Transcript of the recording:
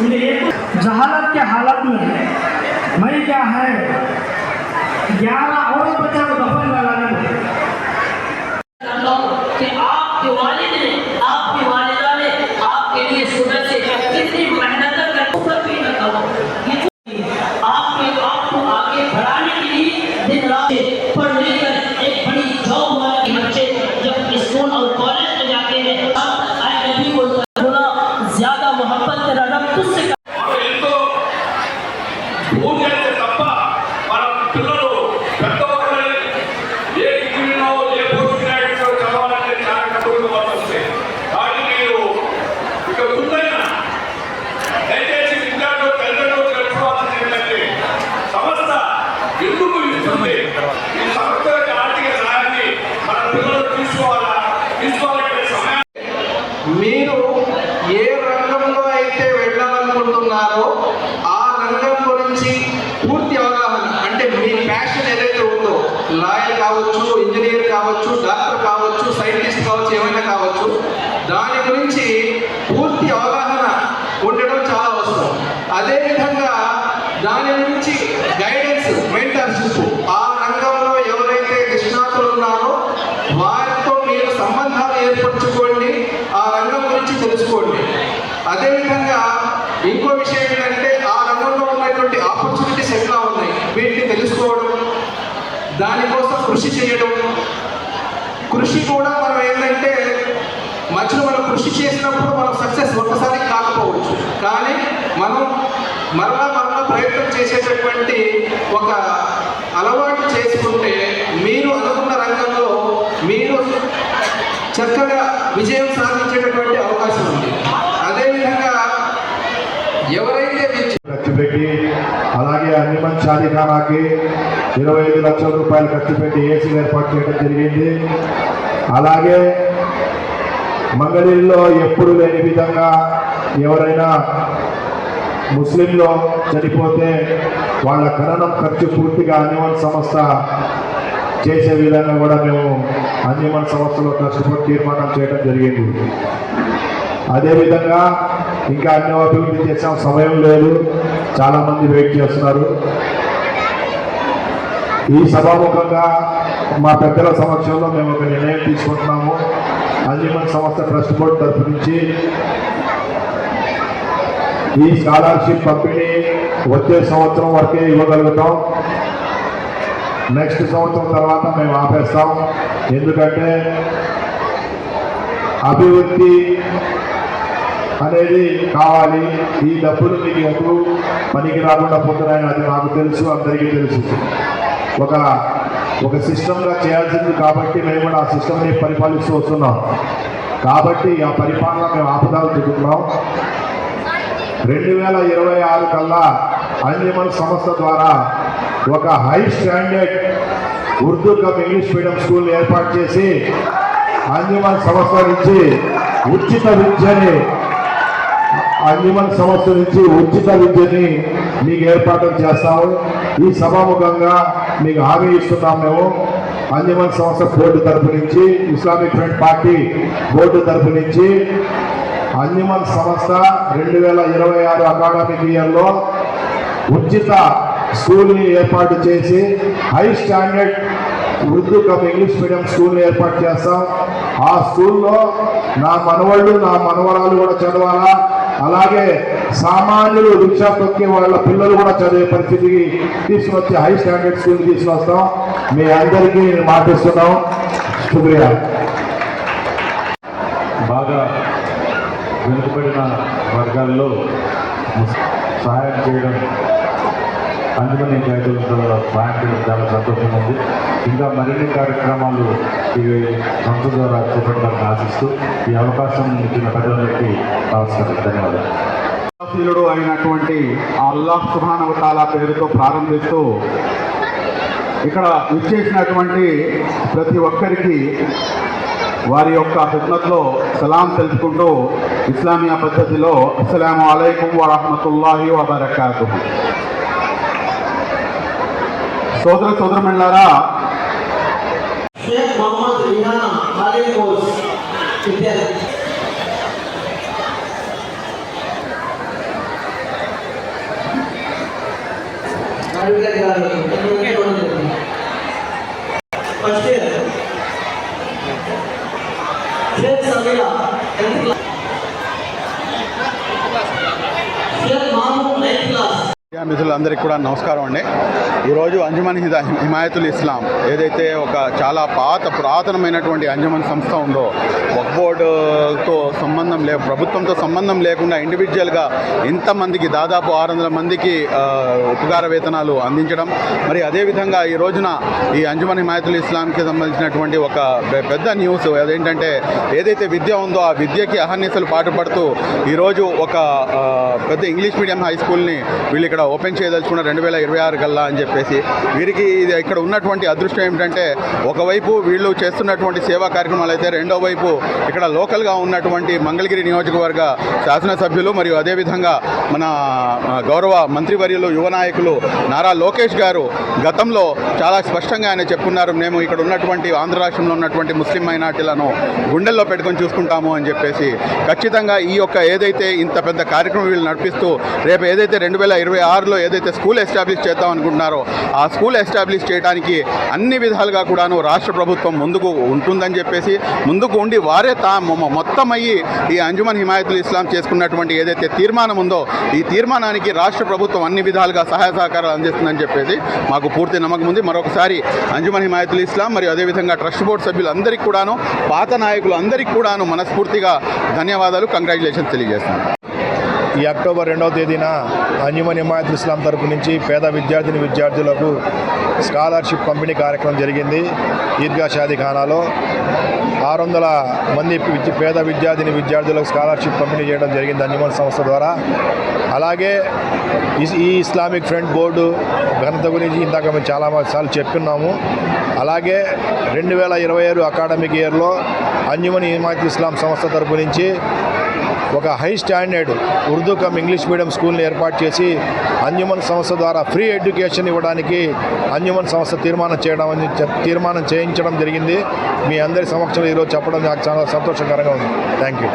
म्हणजे जहालत के हालत में मैं क्या है? ग्यारह और बच्चा दफा मोहब्बत तेरा रब तुझसे అదేవిధంగా ఇంకో విషయం ఏంటంటే ఆ రంగంలో ఉన్నటువంటి ఆపర్చునిటీస్ ఎట్లా ఉన్నాయి. వీటిని తెలుసుకోవడం దానికోసం కృషి చేయడం. కృషి కూడా మనం ఏంటంటే మధ్యలో మనం కృషి చేసినప్పుడు మనం సక్సెస్ ఒక్కసారి కాకపోవచ్చు. కానీ మనం మరలా మరలా ప్రయత్నం చేసేటటువంటి ఒక అలవాటు చేసుకుంటే మీరు అనుకున్న రంగంలో మీరు చక్కగా విజయం సాధించేటటువంటి అవకాశం ఉంది అదేవిధంగా ఎవరైతే విద్య ఖర్చు పెట్టి అలాగే అన్ని మంచి షాదీఖానాకి ఇరవై ఐదు లక్షల రూపాయలు ఖర్చు పెట్టి ఏసీ ఏర్పాటు చేయడం జరిగింది. అలాగే మంగళూరులో ఎప్పుడు లేని విధంగా ఎవరైనా ముస్లింలో చనిపోతే వాళ్ళ ఖననం ఖర్చు పూర్తిగా అన్యమన్ సంస్థ చేసే విధంగా కూడా మేము అన్యమన్ సంస్థలో కష్టపడి తీర్మానం చేయడం జరిగింది. అదేవిధంగా ఇంకా అన్ని అభివృద్ధి చేసాం. సమయం లేదు. చాలామంది వెయిట్ చేస్తున్నారు. ఈ సభాముఖంగా మా పెద్దల సమక్షంలో మేము ఒక నిర్ణయం తీసుకుంటున్నాము. అంజుమన్ సంస్థ ట్రస్ట్ బోర్డు తరఫు నుంచి ఈ స్కాలర్షిప్ పంపిణీ వచ్చే సంవత్సరం వరకే ఇవ్వగలుగుతాం. నెక్స్ట్ సంవత్సరం తర్వాత మేము ఆపేస్తాం. ఎందుకంటే అభివృద్ధి అనేది కావాలి. ఈ డబ్బులు మీకు ఎప్పుడు పనికి రాకుండా పోతున్నాయని అది నాకు తెలుసు అందరికీ తెలుసు. ఒక ఒక సిస్టమ్గా చేయాల్సింది కాబట్టి మేము కూడా ఆ సిస్టమ్ని పరిపాలిస్తూ వస్తున్నాం. కాబట్టి ఆ పరిపాలన మేము ఆపదాలు చెబుతున్నాం. రెండు వేల ఇరవై ఆరు కల్లా అంజమన్ సంస్థ ద్వారా ఒక high standard Urdu cum English medium school ఏర్పాటు చేసి అంజమన్ సంస్థ నుంచి ఉచిత విద్యని అంజమన్ సంస్థ నుంచి ఉచిత విద్యని మీకు ఏర్పాటు చేస్తాము. ఈ సభాముఖంగా మీకు హామీ ఇస్తున్నాం మేము. అంజమన్ సంస్థ బోర్డు తరపు నుంచి ఇస్లామిక్ ఫ్రంట్ పార్టీ బోర్డు తరపు నుంచి అంజమన్ సంస్థ రెండు వేల ఇరవై ఆరు అకాడమిక్ ఇయర్లో ఉచిత స్కూల్ని ఏర్పాటు చేసి high standard Urdu cum English medium స్కూల్ని ఏర్పాటు చేస్తాం. ఆ స్కూల్లో నా మనవాళ్ళు నా మనవరాలు కూడా చదవాలా? అలాగే సామాన్యులు రిక్షా తొక్కే వాళ్ళ పిల్లలు కూడా చదివే పరిస్థితికి తీసుకొచ్చి హై స్టాండర్డ్ స్కూల్ తీసుకొస్తాం. మీ అందరికీ నేను మాటిస్తున్నాం. శుక్రియా బాగా వెనుకబడిన వర్గాల్లో సహాయం చేయడం అంజమని రైతులతో సహాయం చాలా సంతోషంగా ఉంది. ఇంకా మరిన్ని కార్యక్రమాలు ఈ సంస్థ ద్వారా చూపెట్టాలని ఆశిస్తూ ఈ అవకాశం ఇచ్చిన ప్రజలకి నమస్కారం. ధన్యవాదాలు. శీలుడు అయినటువంటి అల్లాహ్ సుబ్హానహు తాలా పేరుతో ప్రారంభిస్తూ ఇక్కడ విచ్చేసినటువంటి ప్రతి ఒక్కరికి వారి యొక్క ఖిద్మత్లో సలాం తెలుపుకుంటూ ఇస్లామియా పద్ధతిలో అస్సలం అలైకుం వరహమతుల్లాహి వబర్కాతు సోదర సోదరమణులారా. షేక్ మొహమ్మద్ రిహానా మాలిక్ కోర్స్ విద్యార్థి గారు మిత్రులందరికీ కూడా నమస్కారం అండి. ఈరోజు అంజుమన్ హిదా హిమాయతుల్ ఇస్లాం ఏదైతే ఒక చాలా పాత పురాతనమైనటువంటి అంజుమన్ సంస్థ ఉందో వక్ బోర్డుతో సంబంధం లే ప్రభుత్వంతో సంబంధం లేకుండా ఇండివిజువల్గా ఇంతమందికి దాదాపు ఆరు వందల మందికి ఉపకార వేతనాలు అందించడం. మరి అదేవిధంగా ఈ రోజున ఈ అంజుమన్ హిమాయతుల్ ఇస్లాంకి సంబంధించినటువంటి ఒక పెద్ద న్యూస్ అదేంటంటే ఏదైతే విద్య ఉందో ఆ విద్యకి అహర్నిశలు పాటుపడుతూ ఈరోజు ఒక పెద్ద ఇంగ్లీష్ మీడియం హై స్కూల్ని వీళ్ళు ఇక్కడ ఓపెన్ చేయదలుచుకున్న రెండు వేల ఇరవై ఆరు కల్లా అని చెప్పేసి వీరికి ఇది ఇక్కడ ఉన్నటువంటి అదృష్టం ఏమిటంటే ఒకవైపు వీళ్ళు చేస్తున్నటువంటి సేవా కార్యక్రమాలు అయితే రెండో వైపు ఇక్కడ లోకల్గా ఉన్నటువంటి మంగళగిరి నియోజకవర్గ శాసనసభ్యులు మరియు అదేవిధంగా మన గౌరవ మంత్రివర్యులు యువ నాయకులు నారా లోకేష్ గారు గతంలో చాలా స్పష్టంగా ఆయన చెప్పున్నారు మేము ఇక్కడ ఉన్నటువంటి ఆంధ్ర రాష్ట్రంలో ఉన్నటువంటి ముస్లిం మైనార్టీలను గుండెల్లో పెట్టుకొని చూసుకుంటాము అని చెప్పేసి ఖచ్చితంగా ఈ యొక్క ఏదైతే ఇంత పెద్ద కార్యక్రమం వీళ్ళు నడిపిస్తూ రేపు ఏదైతే రెండు వేల ఇరవై ఆరులో ఏదైతే స్కూల్ ఎస్టాబ్లిష్ చేద్దాం అనుకుంటున్నారో ఆ స్కూల్ ఎస్టాబ్లిష్ చేయడానికి అన్ని విధాలుగా కూడాను రాష్ట్ర ప్రభుత్వం ముందుకు ఉంటుందని చెప్పేసి ముందుకు ఉండి వారే తా మొ- మొత్తం అయ్యి ఈ అంజుమన్ హిమాయతుల్ ఇస్లాం చేసుకున్నటువంటి ఏదైతే తీర్మానం ఉందో ఈ తీర్మానానికి రాష్ట్ర ప్రభుత్వం అన్ని విధాలుగా సహాయ సహకారాలు అందిస్తుందని చెప్పేసి మాకు పూర్తి నమ్మకం ఉంది. మరొకసారి అంజుమన్ హిమాయతుల్ ఇస్లాం మరియు అదేవిధంగా ట్రస్ట్ బోర్డు సభ్యులందరికీ కూడాను పాత నాయకులు అందరికీ కూడాను మనస్ఫూర్తిగా ధన్యవాదాలు. కంగ్రాచులేషన్స్ తెలియజేస్తున్నాను. ఈ అక్టోబర్ రెండవ తేదీన అంజుమన్ హిమాయత్ ఇస్లాం తరపు నుంచి పేద విద్యార్థిని విద్యార్థులకు స్కాలర్షిప్ పంపిణీ కార్యక్రమం జరిగింది. ఈద్గా షాదీఖానాలో ఆరు వందల మంది పేద విద్యార్థిని విద్యార్థులకు స్కాలర్షిప్ పంపిణీ చేయడం జరిగింది అంజుమన్ సంస్థ ద్వారా. అలాగే ఈ- ఈ ఇస్లామిక్ ఫ్రంట్ బోర్డు ఘనత గురించి ఇందాక మేము చాలా సార్లు చెప్పున్నాము. అలాగే రెండు వేల ఇరవై ఆరు అకాడమిక్ ఇయర్లో అంజుమన్ హిమాయత్ ఇస్లాం సంస్థ తరపు నుంచి ఒక high standard Urdu cum English medium స్కూల్ని ఏర్పాటు చేసి అంజుమన్ సంస్థ ద్వారా ఫ్రీ ఎడ్యుకేషన్ ఇవ్వడానికి అంజుమన్ సంస్థ తీర్మానం చేయడం అని తీర్మానం చేయించడం జరిగింది. మీ అందరి సమక్షంలో ఈరోజు చెప్పడం నాకు చాలా సంతోషకరంగా ఉంది. Thank you